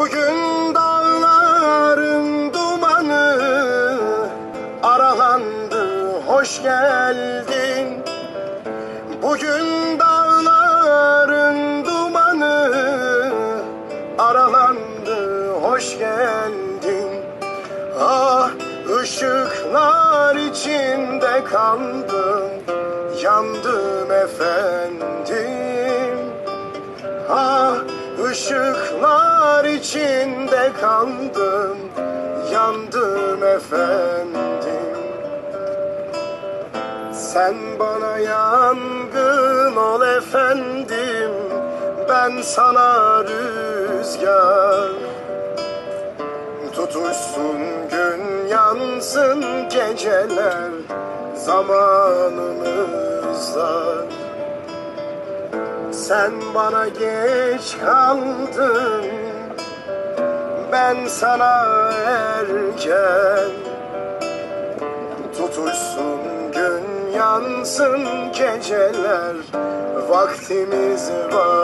Bugün dağların dumanı aralandı hoş geldin. Bugün dağların dumanı aralandı hoş geldin. Ah ışıklar içinde kaldım yandım efendim. Ah ışıklar kaldım yandım efendim. Sen bana yangın ol efendim ben sana rüzgar. Tutuşsun gün yansın geceler zamanımızda. Sen bana geç kaldın ben sana erken. Tutuşsun gün yansın geceler vaktimiz varken